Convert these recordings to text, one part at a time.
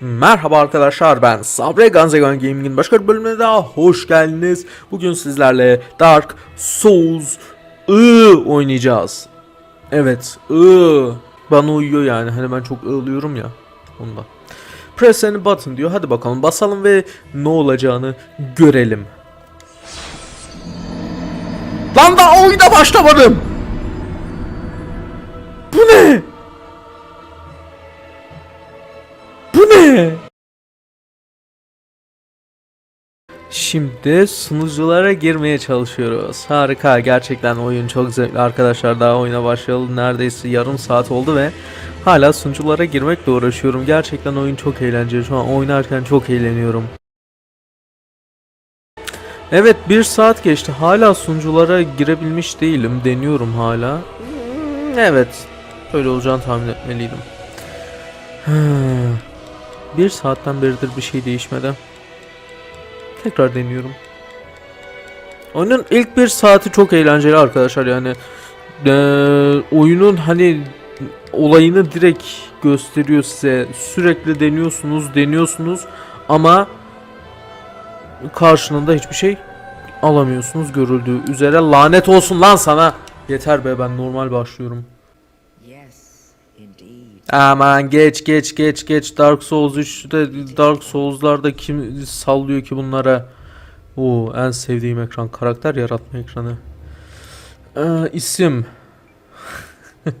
Merhaba arkadaşlar ben Sabre Ganzegan Gaming'in başka bir bölümüne daha hoş geldiniz. Bugün sizlerle Dark Souls I oynayacağız. Evet I bana uyuyor yani hani ben çok ığlıyorum ya ondan. Press any button diyor hadi bakalım basalım ve ne olacağını görelim. Lan daha oyuna başlamadım. Bu ne? Şimdi sunuculara girmeye çalışıyoruz. Harika gerçekten oyun çok zevkli arkadaşlar daha oyuna başlayalı neredeyse yarım saat oldu ve hala sunuculara girmekle uğraşıyorum. Gerçekten oyun çok eğlenceli şu an oynarken çok eğleniyorum. Evet bir saat geçti hala sunuculara girebilmiş değilim deniyorum hala. Hmm, Evet öyle olacağını tahmin etmeliydim. Hmm. Bir saatten beridir bir şey değişmedi. Tekrar deniyorum. Oyunun ilk bir saati çok eğlenceli arkadaşlar yani. Eee, oyunun hani olayını direkt gösteriyor size. Sürekli deniyorsunuz, deniyorsunuz ama karşılığında hiçbir şey alamıyorsunuz görüldüğü üzere. Lanet olsun lan sana. Yeter be ben normal başlıyorum. Yes. Aman geç geç geç geç Dark Souls 3'te Dark Souls'larda kim sallıyor ki bunlara? Oo en sevdiğim ekran karakter yaratma ekranı. Ee, isim.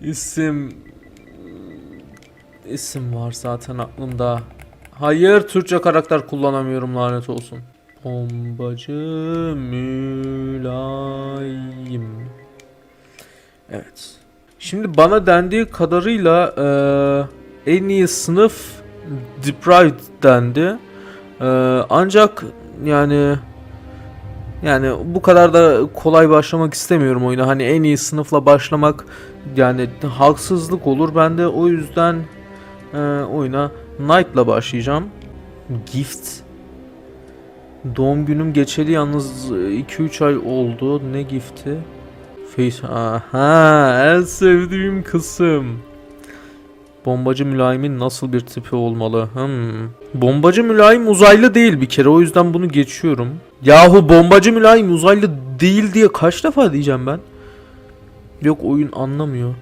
isim isim var zaten aklımda. Hayır Türkçe karakter kullanamıyorum lanet olsun. Bombacı mülayim. Evet. Şimdi bana dendiği kadarıyla eee, en iyi sınıf deprived dendi. Eee, ancak yani yani bu kadar da kolay başlamak istemiyorum oyuna. Hani en iyi sınıfla başlamak yani haksızlık olur. Ben de o yüzden eee, oyuna Knight'la başlayacağım. Gift. Doğum günüm geçeli yalnız 2-3 ay oldu. Ne gifti? Face aha en sevdiğim kısım. Bombacı mülayimin nasıl bir tipi olmalı? Hmm. Bombacı mülayim uzaylı değil bir kere o yüzden bunu geçiyorum. Yahu bombacı mülayim uzaylı değil diye kaç defa diyeceğim ben? Yok oyun anlamıyor.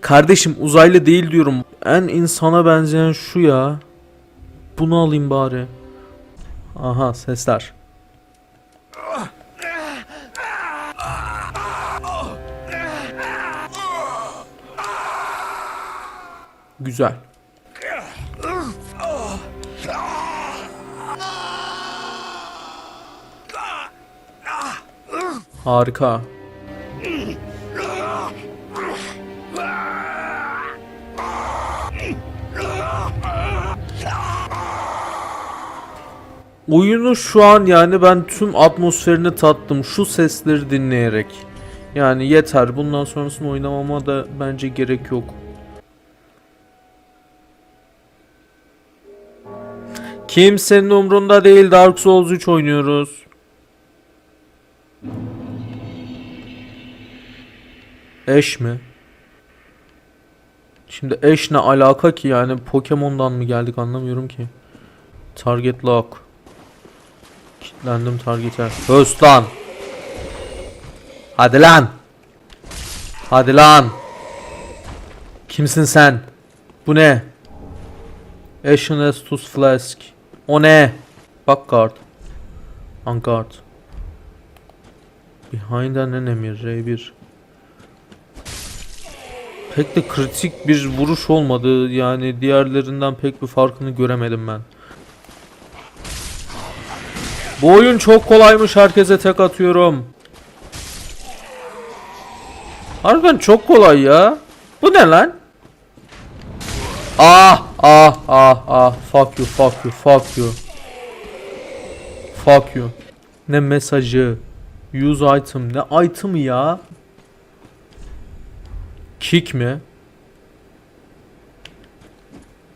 Kardeşim uzaylı değil diyorum. En insana benzeyen şu ya. Bunu alayım bari. Aha sesler. Güzel. Harika. Oyunu şu an yani ben tüm atmosferini tattım şu sesleri dinleyerek. Yani yeter. Bundan sonrasını oynamama da bence gerek yok. Kimsenin umrunda değil Dark Souls 3 oynuyoruz. Eş mi? Şimdi eş ne alaka ki yani Pokemon'dan mı geldik anlamıyorum ki. Target lock. Kilitlendim target'e. Höst lan. Hadi lan. Hadi lan. Kimsin sen? Bu ne? Ashen Estus Flask. O ne? Bak guard. On guard. Behind an enemy R1. Pek de kritik bir vuruş olmadı. Yani diğerlerinden pek bir farkını göremedim ben. Bu oyun çok kolaymış. Herkese tek atıyorum. Harbiden çok kolay ya. Bu ne lan? Ah ah ah ah fuck you fuck you fuck you. Fuck you. Ne mesajı? Use item. Ne item ya? Kick mi?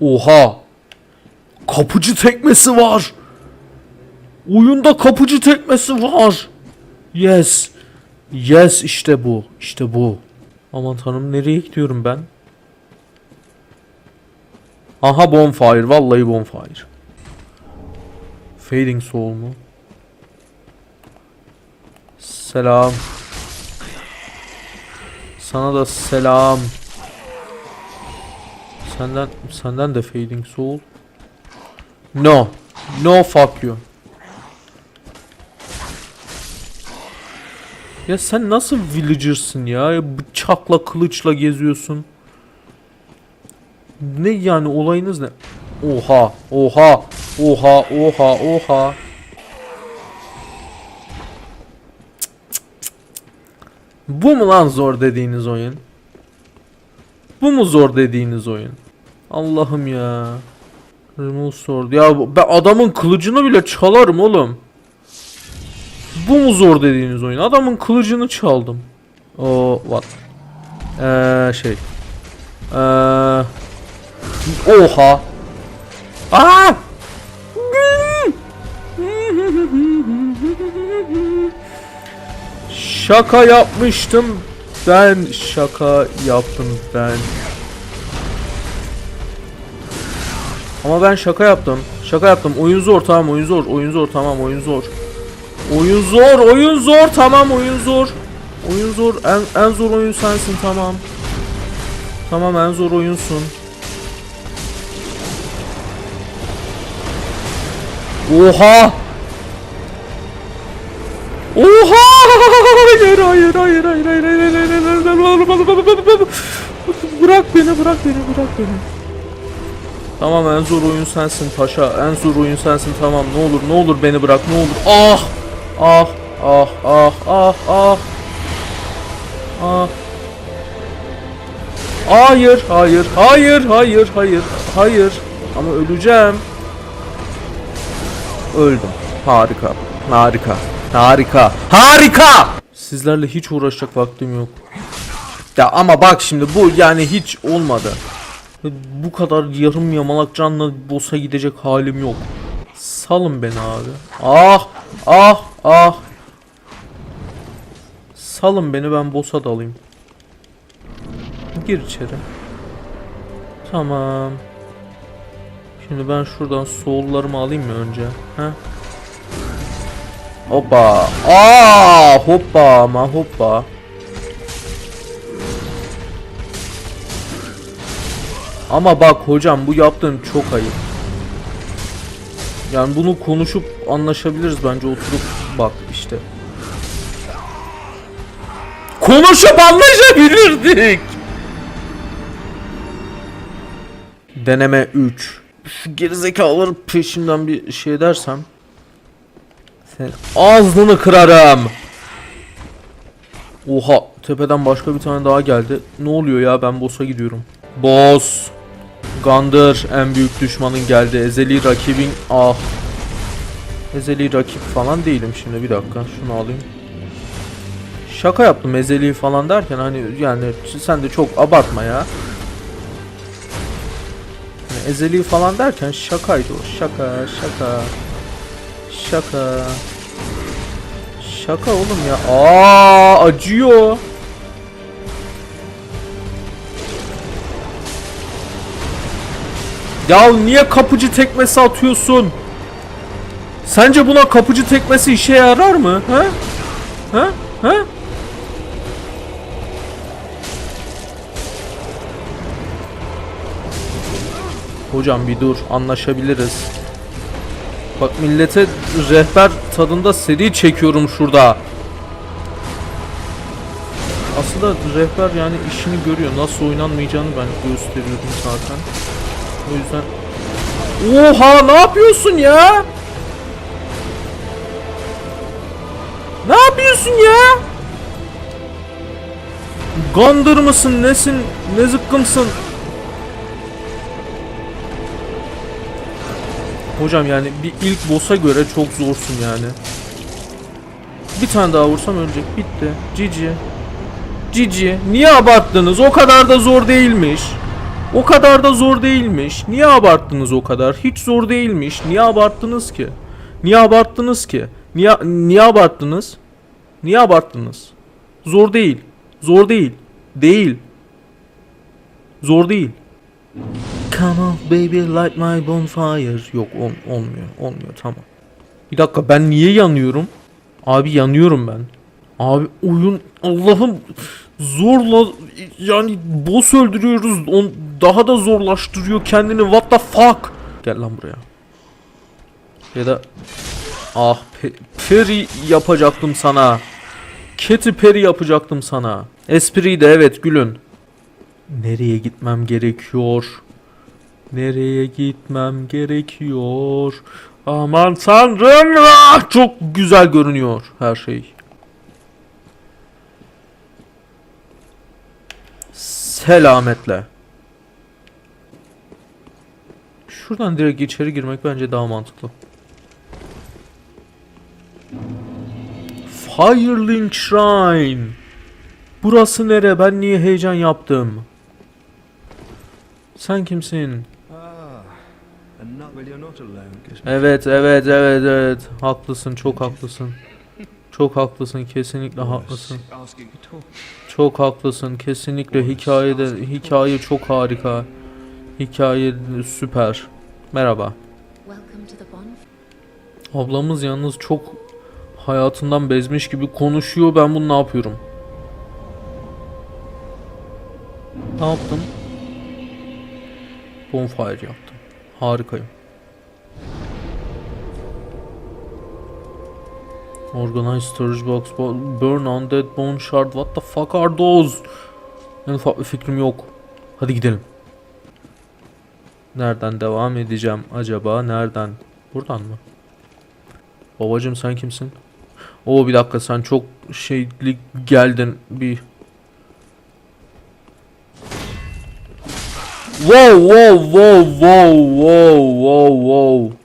Oha. Kapıcı tekmesi var. Oyunda kapıcı tekmesi var. Yes. Yes işte bu. İşte bu. Aman tanrım nereye gidiyorum ben? Aha bonfire. Vallahi bonfire. Fading soul mu? Selam. Sana da selam. Senden senden de fading soul. No. No fuck you. Ya sen nasıl villager'sın ya? Bıçakla kılıçla geziyorsun. Ne yani olayınız ne? Oha, oha, oha, oha, oha. Bu mu lan zor dediğiniz oyun? Bu mu zor dediğiniz oyun? Allah'ım ya. Remove sword. Ya ben adamın kılıcını bile çalarım oğlum. Bu mu zor dediğiniz oyun? Adamın kılıcını çaldım. O what? Eee şey. Eee Oha. Aa! Şaka yapmıştım. Ben şaka yaptım ben. Ama ben şaka yaptım. Şaka yaptım. Oyun zor tamam oyun zor. Oyun zor tamam oyun zor. Oyun zor, oyun zor tamam oyun zor. Oyun zor. En en zor oyun sensin tamam. Tamam en zor oyunsun. Oha! Oha! Hayır hayır hayır hayır hayır hayır hayır hayır hayır Bırak beni bırak beni bırak beni. Tamam en zor oyun sensin paşa. En zor oyun sensin tamam ne olur ne olur beni bırak ne olur. Ah! Ah ah ah ah ah. Ah. Hayır hayır hayır hayır hayır hayır. Ama öleceğim. Öldüm. Harika. Harika. Harika. Harika. Sizlerle hiç uğraşacak vaktim yok. Ya ama bak şimdi bu yani hiç olmadı. Bu kadar yarım yamalak canla boss'a gidecek halim yok. Salın beni abi. Ah ah ah. Salın beni ben boss'a dalayım. Gir içeri. Tamam. Şimdi ben şuradan soul'larımı alayım mı önce? Ha? Hoppa. Aa, hoppa ama hoppa. Ama bak hocam bu yaptığın çok ayıp. Yani bunu konuşup anlaşabiliriz bence oturup bak işte. Konuşup anlaşabilirdik. Deneme 3. Şu gerizekalıları peşimden bir şey dersem sen ağzını kırarım. Oha tepeden başka bir tane daha geldi. Ne oluyor ya ben boss'a gidiyorum. Boss. Gander en büyük düşmanın geldi. Ezeli rakibin ah. Ezeli rakip falan değilim şimdi bir dakika şunu alayım. Şaka yaptım ezeli falan derken hani yani sen de çok abartma ya. Ezeli falan derken şakaydı o. Şaka, şaka. Şaka. Şaka oğlum ya. Aa acıyor. Ya niye kapıcı tekmesi atıyorsun? Sence buna kapıcı tekmesi işe yarar mı? Ha? Ha? Ha? Hocam bir dur anlaşabiliriz. Bak millete rehber tadında seri çekiyorum şurada. Aslında rehber yani işini görüyor. Nasıl oynanmayacağını ben gösteriyorum zaten. O yüzden... Oha ne yapıyorsun ya? Ne yapıyorsun ya? Gandır mısın nesin ne zıkkımsın? Hocam yani bir ilk boss'a göre çok zorsun yani. Bir tane daha vursam ölecek. Bitti. Cici. Cici. Niye abarttınız? O kadar da zor değilmiş. O kadar da zor değilmiş. Niye abarttınız o kadar? Hiç zor değilmiş. Niye abarttınız ki? Niye abarttınız ki? Niye niye abarttınız? Niye abarttınız? Zor değil. Zor değil. Değil. Zor değil. Come on baby light my bonfire. Yok ol- olmuyor. Olmuyor tamam. Bir dakika ben niye yanıyorum? Abi yanıyorum ben. Abi oyun Allah'ım zorla yani boss öldürüyoruz. On, daha da zorlaştırıyor kendini. What the fuck? Gel lan buraya. Ya da ah pe- peri yapacaktım sana. Keti peri yapacaktım sana. Espriydi evet gülün. Nereye gitmem gerekiyor? Nereye gitmem gerekiyor? Aman tanrım! Ah, Çok güzel görünüyor her şey. Selametle. Şuradan direkt içeri girmek bence daha mantıklı. Firelink Shrine. Burası nere? Ben niye heyecan yaptım? Alone. 'cause Evet, evet, evet, evet. Haklısın, çok haklısın. Çok haklısın, kesinlikle haklısın. Çok haklısın, kesinlikle hikayede hikaye çok harika. Hikaye süper. Merhaba. Ablamız yalnız çok hayatından bezmiş gibi konuşuyor. Ben bunu ne yapıyorum? Ne yaptım? Bonfire yaptım. Harikayım. Organize storage box, bo- burn undead bone shard. What the fuck are those? En ufak bir fikrim yok. Hadi gidelim. Nereden devam edeceğim acaba? Nereden? Buradan mı? Babacım sen kimsin? Oo bir dakika sen çok şeylik geldin bir Wow wow wow wow wow wow wow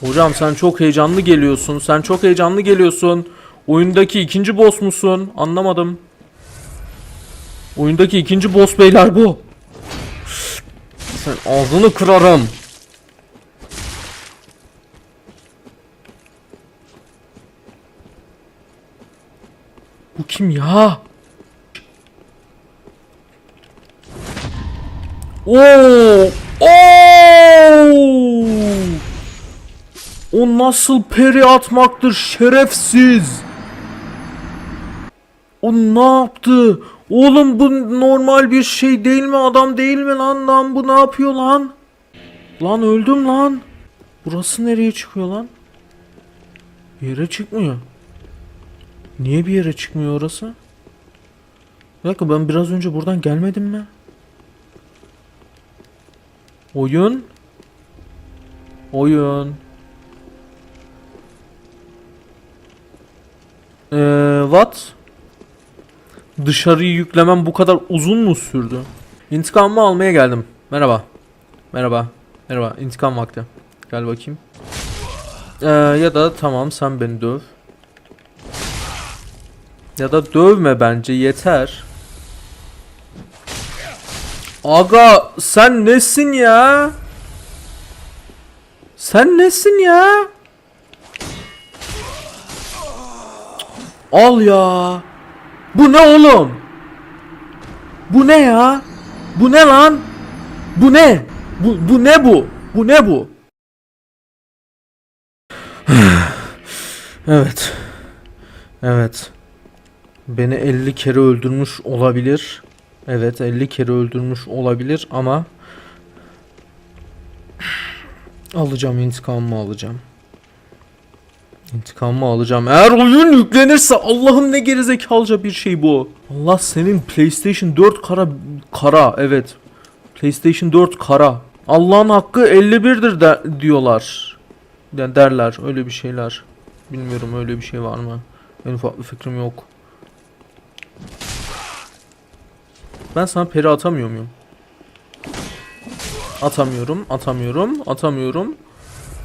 Hocam sen çok heyecanlı geliyorsun. Sen çok heyecanlı geliyorsun. Oyundaki ikinci boss musun? Anlamadım. Oyundaki ikinci boss beyler bu. Sen ağzını kırarım. Bu kim ya? Oo! Oo! O nasıl peri atmaktır şerefsiz? O ne yaptı? Oğlum bu normal bir şey değil mi? Adam değil mi lan? Lan bu ne yapıyor lan? Lan öldüm lan. Burası nereye çıkıyor lan? Yere çıkmıyor. Niye bir yere çıkmıyor orası? Bir dakika ben biraz önce buradan gelmedim mi? Oyun. Oyun. Eee what? Dışarıyı yüklemem bu kadar uzun mu sürdü? İntikamımı almaya geldim. Merhaba. Merhaba. Merhaba. İntikam vakti. Gel bakayım. Ee, ya da tamam sen beni döv. Ya da dövme bence yeter. Aga sen nesin ya? Sen nesin ya? Al ya. Bu ne oğlum? Bu ne ya? Bu ne lan? Bu ne? Bu, bu ne bu? Bu ne bu? evet. Evet. Beni 50 kere öldürmüş olabilir. Evet 50 kere öldürmüş olabilir ama alacağım intikamımı alacağım. İntikamımı alacağım. Eğer oyun yüklenirse Allah'ım ne gerizekalıca bir şey bu. Allah senin PlayStation 4 kara kara evet. PlayStation 4 kara. Allah'ın hakkı 51'dir de, diyorlar. Yani derler öyle bir şeyler. Bilmiyorum öyle bir şey var mı? En ufak bir fikrim yok. Ben sana peri atamıyor muyum? Atamıyorum, atamıyorum, atamıyorum.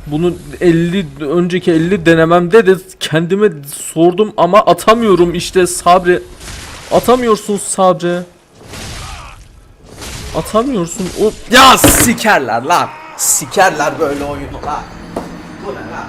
Bunu 50 önceki 50 denememde de kendime sordum ama atamıyorum işte Sabri. Atamıyorsun Sabri. Atamıyorsun. O ya sikerler lan. Sikerler böyle oyunu lan. Bu ne lan?